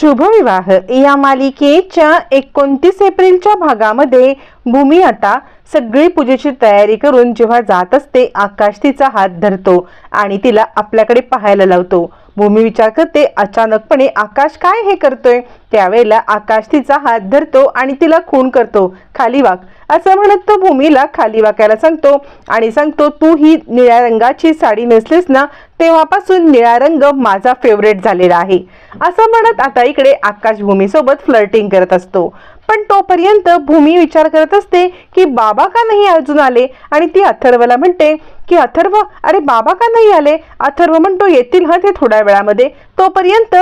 शुभविवाह. या मालिकेच्या एकोणतीस एप्रिलच्या भागामध्ये भूमी आता सगळी पूजेची तयारी करून जेव्हा जात असते आकाश तिचा हात धरतो आणि तिला आपल्याकडे पाहायला लावतो. भूमी विचार करते अचानकपणे आकाश काय हे करतोय? त्यावेळेला आकाश तिचा हात धरतो आणि तिला खून करतो. खाली वाक. असं म्हणत तो भूमीला खाली वाकायला सांगतो आणि सांगतो तू ही निळ्या रंगाची साडी नेसलीस ना तेव्हापासून निळा रंग माझा फेवरेट झालेला आहे. असं म्हणत आता इकडे आकाश भूमीसोबत फ्लर्टिंग करत असतो. पण तोपर्यंत भूमी विचार करत असते की बाबा का नाही अजून आले? आणि ती अथर्वला म्हणते की अथर्व अरे बाबा का नाही आले? अथर्व म्हणतो येतील हा ते थोड्या वेळामध्ये. तोपर्यंत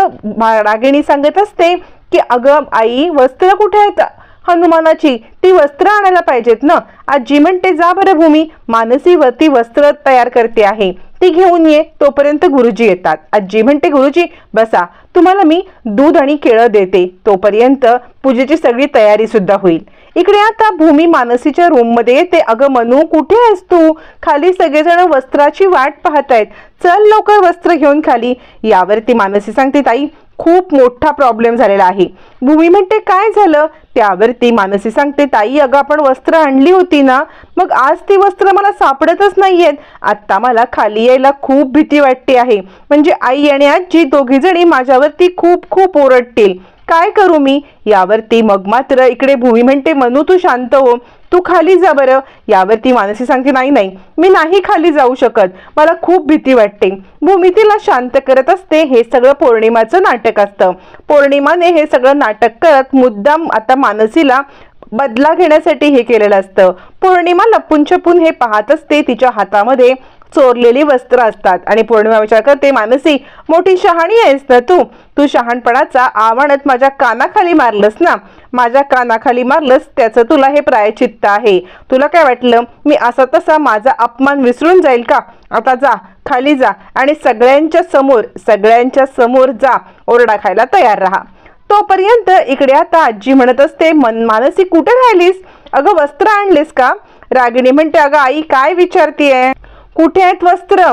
रागिणी सांगत असते की अगं आई वस्त्र कुठे आहेत? हनुमानाची ती वस्त्र आणायला पाहिजेत ना? आजी म्हणते जा बरं भूमी मानसी व ती वस्त्र तयार करते आहे. ती घेऊन ये. तोपर्यंत गुरुजी येतात. आजी म्हणते गुरुजी बसा. तुम्हाला मी दूध आणि केळं देते. तोपर्यंत पूजेची सगळी तयारी सुद्धा होईल. इकडे आता भूमी मानसीच्या रूममध्ये येते. अगं मनू कुठे आहेस तू? खाली सगळेजण वस्त्राची वाट पाहतायत. चल लवकर वस्त्र घेऊन खाली. यावरती मानसी सांगते ताई खूप मोठा प्रॉब्लेम झालेला आहे. भूमी म्हणते काय झालं? त्यावरती मानसी सांगते ताई अगं आपण वस्त्र आणली होती ना मग आज ती वस्त्र मला सापडतच नाहीयेत. आता मला खाली यायला खूप भीती वाटते आहे. म्हणजे आई आणि आजी दोघी जणी माझ्यावरती खूप खूप ओरडतील. काय करू मी? यावरती मग मात्र इकडे भूमी म्हणते मनू तू शांत हो. तू खाली जा बरं. यावरती मानसी सांगते नाही नाही मी नाही खाली जाऊ शकत. मला खूप भीती वाटते. भूमी तिला शांत करत असते हे सगळं पौर्णिमाचं नाटक असतं. पौर्णिमाने हे सगळं नाटक करत मुद्दाम आता मानसीला बदला घेण्यासाठी हे केलेलं असतं. पौर्णिमा लपून छपून हे पाहत असते तिच्या हातामध्ये चोरलेली वस्त्र असतात. आणि पौर्णिमा विचार करते मानसी मोठी शहाणी आहेस ना तू? तू शहाणपणाचा आवणत माझ्या कानाखाली मारलंस ना? माझ्या कानाखाली मारलंस त्याचं तुला हे प्रायचित्त आहे. तुला काय वाटलं? मी असा तसा माझा अपमान विसरून जाईल का? आता जा खाली जा आणि सगळ्यांच्या समोर सगळ्यांच्या समोर जा. ओरडा खायला तयार राहा. तोपर्यंत इकडे आता आजी म्हणत असते मन मानसी कुठे राहिलीस? अगं वस्त्र आणलीस का? रागिणी म्हणते अगं आई काय विचारतीये? कुठे आहेत वस्त्र?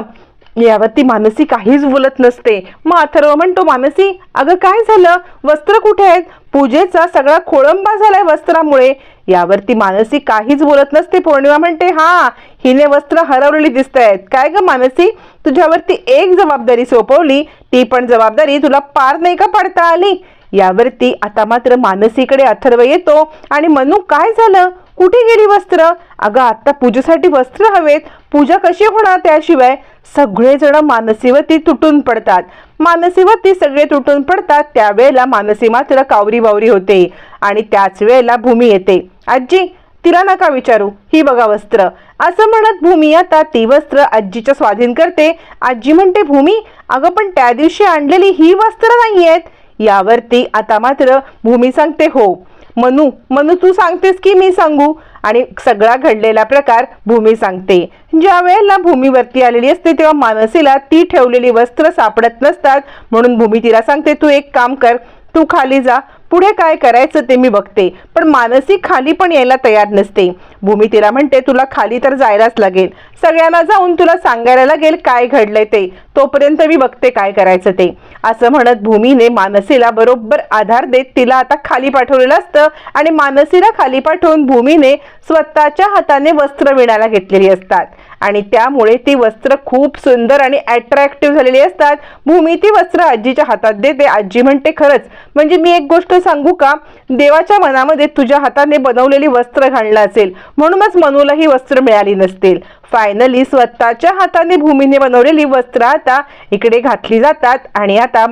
यावरती मानसी काहीच बोलत नसते. मग अथर्व म्हणतो मानसी अगं काय झालं? वस्त्र कुठे आहेत? पूजेचा सगळा खोळंबा झालाय वस्त्रामुळे. यावरती मानसी काहीच बोलत नसते. पौर्णिमा म्हणते हा हिने वस्त्र हरवलेली दिसत आहेत काय ग मानसी? तुझ्यावरती एक जबाबदारी सोपवली. ती पण जबाबदारी तुला पार नाही का पाडता आली? यावरती आता मात्र मानसीकडे अथर्व येतो. आणि मनू काय झालं? कुठे गेली वस्त्र? अगं आता पूजेसाठी वस्त्र हवेत. पूजा कशी होणार त्याशिवाय? सगळेजण मानसीवरती तुटून पडतात. मानसीवरती सगळे तुटून पडतात. त्यावेळेला मानसी मात्र कावरी बावरी होते. आणि त्याच वेळेला भूमी येते. आजी तिला नका विचारू. ही बघा वस्त्र. असं म्हणत भूमी आता ती वस्त्र आजीच्या स्वाधीन करते. आजी म्हणते भूमी अगं पण त्या दिवशी आणलेली ही वस्त्र नाही आहेत यावरती आता मात्र भूमी सांगते हो. मनू मनू तू सांगतेस की मी सांगू? आणि सगळा घडलेला प्रकार भूमी सांगते. ज्या वेळेला भूमीवरती आलेली असते तेव्हा मानसीला ती ठेवलेली वस्त्र सापडत नसतात. म्हणून भूमी तिला सांगते तू एक काम कर तू खाली जा पुढे काय करायचं ते मी बघते. पण मानसी खाली पण यायला तयार नसते. भूमी तिला म्हणते तुला खाली तर जायलाच लागेल. सगळ्यांना जाऊन तुला सांगायला लागेल काय घडलंय ते. तोपर्यंत मी बघते काय करायचं ते. असं म्हणत भूमीने मानसीला बरोबर आधार देत तिला आता खाली पाठवलेलं असतं आणि मानसीला खाली पाठवून भूमीने स्वतःच्या हाताने वस्त्र विणायला घेतलेली असतात. आणि त्यामुळे ती वस्त्र खूप सुंदर आणि अट्रॅक्टिव्ह झालेली असतात. भूमी ती वस्त्र आजीच्या हातात देते. आजी म्हणते खरंच म्हणजे मी एक गोष्ट सांगू का? देवाच्या मनामध्ये तुझ्या हाताने बनवलेली वस्त्र घालणं असेल. म्हणूनच मनूला ही वस्त्र मिळाली नसतील. फायनली स्वतःच्या हाताने भूमीने बनवलेली वस्त्र आता इकडे घातली जातात आणि आता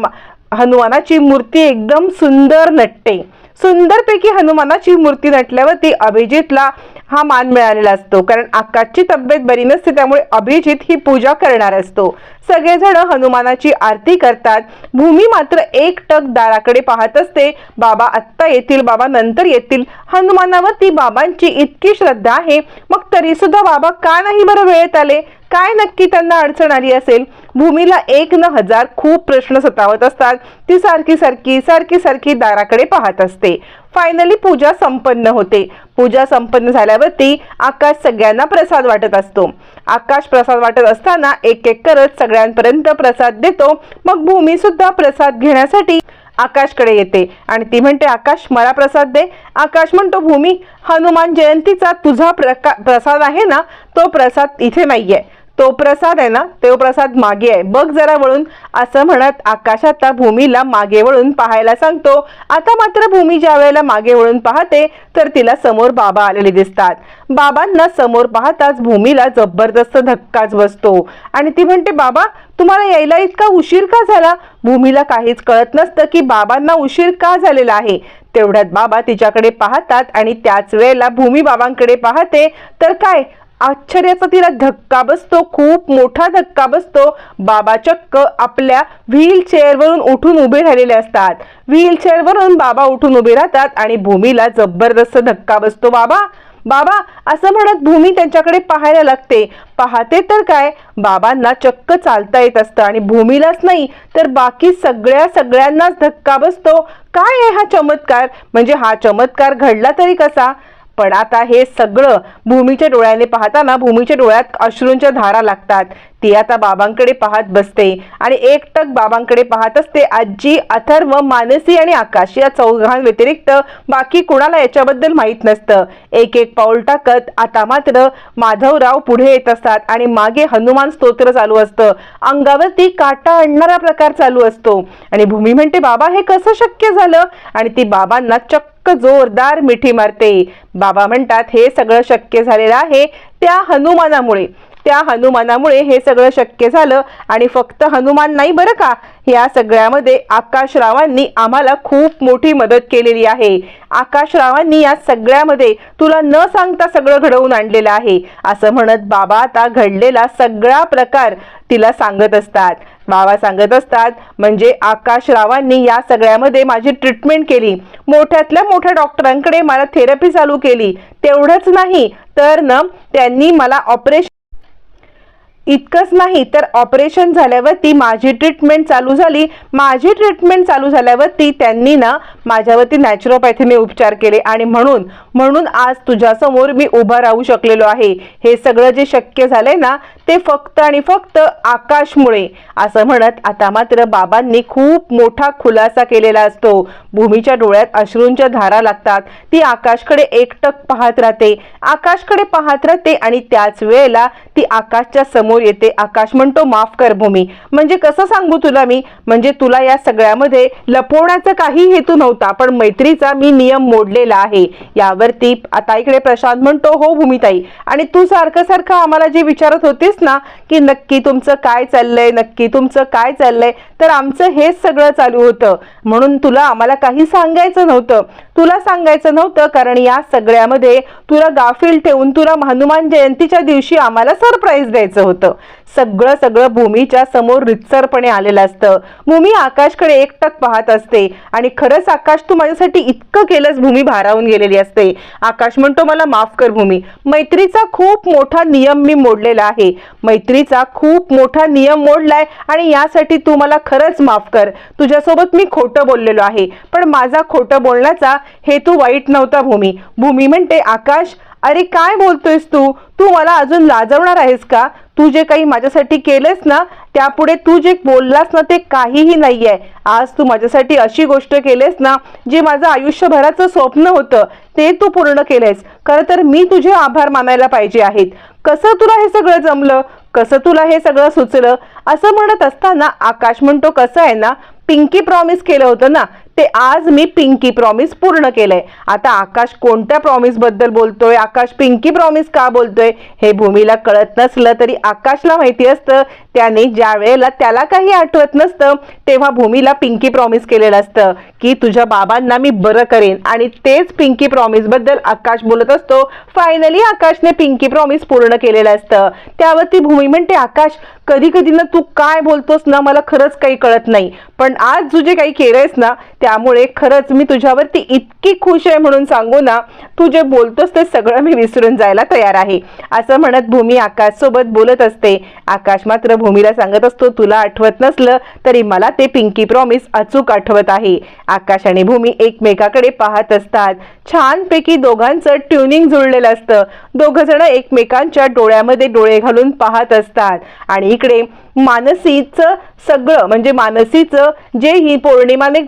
हनुमानाची मूर्ती एकदम सुंदर नटते. सुंदरपैकी हनुमानाची मूर्ती नटल्यावरती अभिजितला हा मान मिळालेला असतो. कारण आकाशची तब्येत बरी नसते त्यामुळे अभिजित ही पूजा करणार असतो. सगळेजण हनुमानाची आरती करतात. भूमी मात्र एक टक दाराकडे पाहत असते. बाबा आत्ता येतील बाबा नंतर येतील. हनुमानावरती बाबांची इतकी श्रद्धा आहे. मग तरी सुद्धा बाबा का नाही बरं वेळेत आले? काय नक्की त्यांना अडचण आली असेल? भूमीला एक न हजार खूप प्रश्न सतावत असतात. ती सारखी सारखी सारखी सारखी दाराकडे पाहत असते. फायनली पूजा संपन्न होते. पूजा संपन्न झाल्यावरती आकाश सगळ्यांना प्रसाद वाटत असतो. आकाश प्रसाद वाटत असताना एक एक करत सगळ्यांपर्यंत प्रसाद देतो. मग भूमी सुद्धा प्रसाद घेण्यासाठी आकाशकडे येते. आणि ती म्हणते आकाश मला प्रसाद दे. आकाश म्हणतो भूमी हनुमान जयंतीचा तुझा प्रका प्रसाद आहे ना? तो प्रसाद इथे नाही आहे तो प्रसाद आहे ना तो प्रसाद मागे आहे. बघ जरा वळून असं म्हणत आकाश आता भूमीला मागे वळून पाहायला सांगतो आता मात्र भूमी ज्या वेळेला मागे वळून पाहते तर तिला समोर बाबा आलेले दिसतात. बाबांना समोर पाहताच भूमीला जबरदस्त धक्काच बसतो. आणि ती म्हणते बाबा तुम्हाला यायला इतका उशीर का झाला? भूमीला काहीच कळत नसतं की बाबांना उशीर का झालेला आहे. तेवढ्यात बाबा तिच्याकडे पाहतात आणि त्याच वेळेला भूमी बाबांकडे पाहते तर काय? आश्चर्याचा तिला धक्का बसतो खूप मोठा धक्का बसतो. बाबा चक्क आपल्या व्हील चेअरवरून उठून उभे राहिलेले असतात. व्हील चेअरवरून बाबा उठून उभे राहतात आणि भूमीला जबरदस्त धक्का बसतो. बाबा बाबा असं म्हणत भूमी त्यांच्याकडे पाहायला लागते. पाहते तर काय? बाबांना चक्क चालता येत असतं आणि भूमीलाच नाही तर बाकी सगळ्या सगळ्यांनाच धक्का बसतो. काय आहे हा चमत्कार? म्हणजे हा चमत्कार घडला तरी कसा? पण आता हे सगळं भूमीच्या डोळ्याने पाहताना भूमीच्या डोळ्यात अश्रूंच्या धारा लागतात. ती आता बाबांकडे पाहत बसते आणि एकटक बाबांकडे पाहत असते. आजी अथर्व मानसी आणि आकाश या चौघां व्यतिरिक्त बाकी कुणाला याच्याबद्दल माहीत नसतं. एक एक पाऊल टाकत आता मात्र माधवराव पुढे येत असतात आणि मागे हनुमान स्तोत्र चालू असतं. अंगावरती काटा आणणारा प्रकार चालू असतो. आणि भूमी म्हणते बाबा हे कसं शक्य झालं? आणि ती बाबांना चक्क जोरदार मिठी मारते. बाबा म्हणतात हे सगळं शक्य झालेलं आहे त्या हनुमानामुळे. त्या हनुमानामुळे हे सगळं शक्य झालं. आणि फक्त हनुमान नाही बरं का? या सगळ्यामध्ये आकाशरावांनी आम्हाला खूप मोठी मदत केलेली आहे. आकाशरावांनी या सगळ्यामध्ये तुला न सांगता सगळं घडवून आणलेलं आहे. असं म्हणत बाबा आता घडलेला सगळा प्रकार तिला सांगत असतात. बाबा सांगत असतात म्हणजे आकाशरावांनी या सगळ्यामध्ये माझी ट्रीटमेंट केली. मोठ्यातल्या मोठ्या डॉक्टरांकडे मला थेरपी चालू केली. तेवढंच नाही तर न त्यांनी मला ऑपरेशन इतकंच नाही तर ऑपरेशन झाल्यावरती माझी ट्रीटमेंट चालू झाली. माझी ट्रीटमेंट चालू झाल्यावरती त्यांनी ना माझ्यावरती नॅचरोपॅथीने उपचार केले. आणि म्हणून म्हणून आज तुझ्यासमोर मी उभा राहू शकलेलो आहे. हे सगळं जे शक्य झालंय ना ते फक्त आणि फक्त आकाशमुळे. असं म्हणत आता मात्र बाबांनी खूप मोठा खुलासा केलेला असतो. भूमीच्या डोळ्यात अश्रूंच्या धारा लागतात. ती आकाशकडे एकटक पाहत राहते. आकाशकडे पाहत राहते आणि त्याच वेळेला ती आकाशच्या समोर येते. आकाश म्हणतो माफ कर भूमी. म्हणजे कसं सांगू तुला मी? म्हणजे तुला या सगळ्यामध्ये लपवण्याचा काही हेतू नव्हता पण मैत्रीचा मी नियम मोडलेला आहे. यावरती आता इकडे प्रशांत म्हणतो हो भूमिताई. आणि तू सारखं सारखं आम्हाला जे विचारत होतीस ना की नक्की तुमचं काय चाललंय नक्की तुमचं काय चाललंय तर आमचं हेच सगळं चालू होतं. म्हणून तुला आम्हाला काही सांगायचं नव्हतं. तुला सांगायचं नव्हतं कारण या सगळ्यामध्ये तुला गाफील ठेवून तुला हनुमान जयंतीच्या दिवशी आम्हाला सरप्राईज द्यायचं होतं. सगळं सगळं भूमीच्या समोर रितसरपणे आलेलं असतं. भूमी आकाशकडे एकटक पाहत असते. आणि खरंच आकाश तू माझ्यासाठी इतकं केलंस भूमी भारावून गेलेली असते. आकाश म्हणतो मला माफ कर भूमी. मैत्रीचा खूप मोठा नियम मी मोडलेला आहे. मैत्रीचा खूप मोठा नियम मोडलाय आणि यासाठी तू मला खरंच माफ कर. तुझ्यासोबत मी खोटं बोललेलो आहे. पण माझा खोटं बोलण्याचा हेतू वाईट नव्हता भूमी. भूमी म्हणते आकाश अरे काय बोलतोयस तू? तू मला अजून लाजवणार आहेस का? तू जे काही माझ्यासाठी केलंस ना त्यापुढे तू जे बोललास ना ते काहीही नाही आहे आज तू माझ्यासाठी अशी गोष्ट केलेस ना जे माझं आयुष्यभराचं स्वप्न होतं ते तू पूर्ण केलेस. खरं तर मी तुझे आभार मानायला पाहिजे आहेत. कसं तुला हे सगळं जमलं? कसं तुला हे सगळं सुचलं? असं म्हणत असताना आकाश म्हणतो कसं आहे ना पिंकी प्रॉमिस केलं होतं ना ते आज मी पिंकी प्रॉमिस पूर्ण केलंय. आता आकाश कोणत्या प्रॉमिसबद्दल बोलतोय? आकाश पिंकी प्रॉमिस का बोलतोय? हे भूमीला कळत नसलं तरी आकाशला माहिती असतं. त्याने ज्या वेळेला त्याला काही आठवत नसतं तेव्हा भूमीला पिंकी प्रॉमिस केलेलं असतं की तुझ्या बाबांना मी बरं करेन. आणि तेच पिंकी प्रॉमिसबद्दल आकाश बोलत असतो. फायनली आकाशने पिंकी प्रॉमिस पूर्ण केलेलं असतं. त्यावरती भूमी म्हणते आकाश कधी कधी ना तू काय बोलतोस ना मला खरंच काही कळत नाही. पण आज तू जे काही केलंयस ना त्यामुळे खरंच मी तुझ्यावरती इतकी खुश आहे म्हणून सांगू ना तू जे बोलतोस ते सगळं मी विसरून जायला तयार आहे. असं म्हणत भूमी आकाश सोबत बोलत असते. आकाश मात्र भूमीला सांगत असतो तुला आठवत नसलं तरी मला ते पिंकी प्रॉमिस अचूक आठवत आहे. आकाश आणि भूमी एकमेकाकडे पाहत असतात. छानपैकी दोघांचं ट्युनिंग जुळलेलं असतं. दोघ जण एकमेकांच्या डोळ्यामध्ये डोळे घालून पाहत असतात. आणि इकडे मानसीचं सगळं म्हणजे मानसीचं जे ही पौर्णिमाने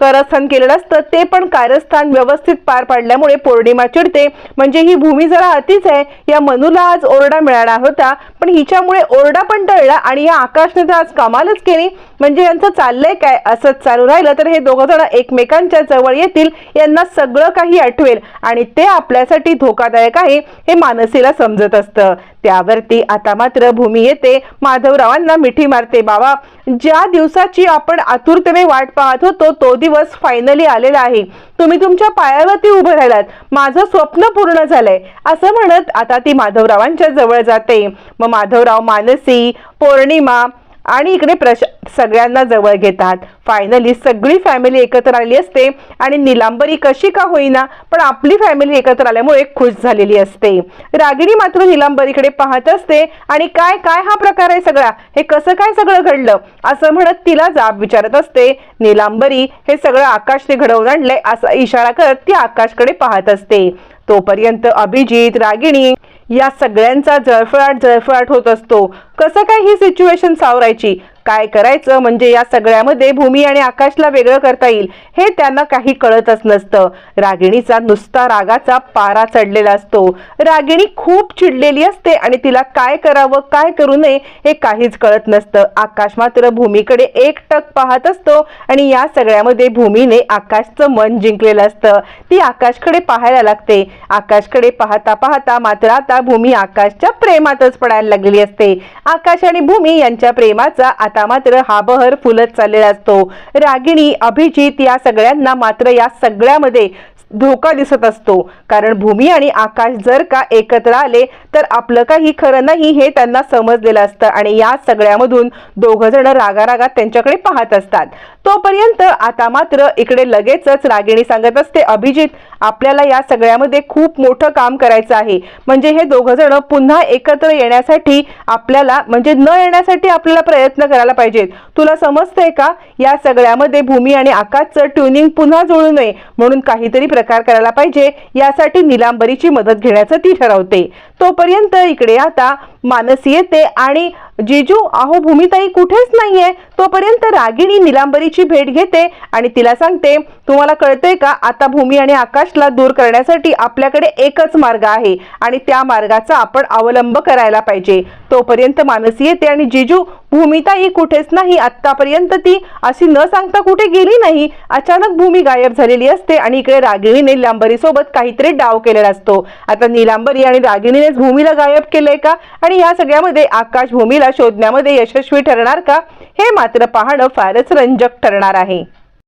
कारस्थान केलेलं असतं ते पण कारस्थान व्यवस्थित पार पाडल्यामुळे पौर्णिमा चिडते. म्हणजे ही भूमी जरा अतिच आहे. या मनूला आज ओरडा मिळाला होता पण हिच्यामुळे ओरडा पण टळला आणि या आकाशने तर आज कमालच केली. म्हणजे यांचं चाललंय काय? असंच चालू राहिलं तर हे दोघं जण एकमेकांच्या जवळ येतील यांना सगळं काही आठवेल आणि ते आपल्यासाठी धोकादायक आहे हे मानसीला समजत असतं. त्यावरती आता मात्र भूमी येते. माधवरावांना मिठी मारते बाबा. ज्या दिवसाची आपण आतुरतेने वाट पाहत होतो तो दिवस दिवस फायनली आलेला आहे. तुम्ही तुमच्या पायावरती उभे राहिलात. माझं स्वप्न पूर्ण झालंय. असं म्हणत आता ती माधवरावांच्या जवळ जाते. मग माधवराव मानसी पौर्णिमा आणि इकडे प्रश सगळ्यांना जवळ घेतात. फायनली सगळी फॅमिली एकत्र आली असते. आणि निलांबरी कशी का होईना पण आपली फॅमिली एकत्र आल्यामुळे खुश झालेली असते. रागिणी मात्र निलांबरीकडे पाहत असते. आणि काय काय हा प्रकार आहे सगळा? हे कसं काय सगळं घडलं? असं म्हणत तिला जाब विचारत असते. निलांबरी हे सगळं आकाशने घडवून आणलंय असा इशारा करत ती आकाशकडे पाहत असते. तोपर्यंत अभिजित रागिणी या सगळ्यांचा जळफळाट जळफळाट होत असतो. कसं काय ही सिच्युएशन सावरायची? काय करायचं म्हणजे या सगळ्यामध्ये भूमी आणि आकाशला वेगळं करता येईल हे त्यांना काही कळतच नसतं. रागिणीचा नुसता रागाचा पारा चढलेला असतो. रागिणी खूप चिडलेली असते आणि तिला काय करावं काय करू नये हे काहीच कळत नसतं. आकाश मात्र भूमीकडे एकटक पाहत असतो आणि या सगळ्यामध्ये भूमीने आकाशचं मन जिंकलेलं असतं. ती आकाशकडे पाहायला लागते. आकाशकडे पाहता पाहता मात्र आता भूमी आकाशच्या प्रेमातच पडायला लागलेली असते. आकाश आणि भूमी यांच्या प्रेमाचा आता मात्र हा बहर फुलत चाललेला असतो. रागिणी अभिजित या सगळ्यांना मात्र या सगळ्यामध्ये धोका दिसत असतो. कारण भूमी आणि आकाश जर का एकत्र आले तर आपलं काही खरं नाही हे त्यांना समजलेलं असतं आणि या सगळ्यामधून दोघं जण रागारागात त्यांच्याकडे पाहत असतात. तोपर्यंत आता मात्र इकडे लगेचच रागिणी सांगत असते अभिजित आपल्याला या सगळ्यामध्ये खूप मोठं काम करायचं आहे. म्हणजे हे दोघं जण पुन्हा एकत्र येण्यासाठी आपल्याला म्हणजे न येण्यासाठी आपल्याला प्रयत्न करायला पाहिजेत. तुला समजतंय का? या सगळ्यामध्ये भूमी आणि आकाशचं ट्युनिंग पुन्हा जुळू नये म्हणून काहीतरी प्रकार करायला पाहिजे यासाठी निलांबरीची मदत घेण्याचं ती ठरवते. तोपर्यंत इकडे आता मानस येते आणि जिजू अहो भूमिताई कुठेच नाहीये तोपर्यंत रागिणी निलांबरीची भेट घेते आणि तिला सांगते तुम्हाला कळतंय का आता भूमी आणि आकाशला दूर करण्यासाठी आपल्याकडे एकच मार्ग आहे आणि त्या मार्गाचा आपण अवलंब करायला पाहिजे. तोपर्यंत मानसी येते आणि जिजू भूमिताई कुठेच नाही आतापर्यंत ती अशी न सांगता कुठे गेली नाही. अचानक भूमी गायब झालेली असते आणि इकडे रागिणी निलांबरी सोबत काहीतरी डाव केलेला असतो. आता निलांबरी आणि रागिणीनेच भूमीला गायब केलंय का? आणि या सगळ्यामध्ये आकाशभूमीला शोधण्यामध्ये यशस्वी ठरणार का हे मात्र पाहणं फारच रंजक ठरणार आहे.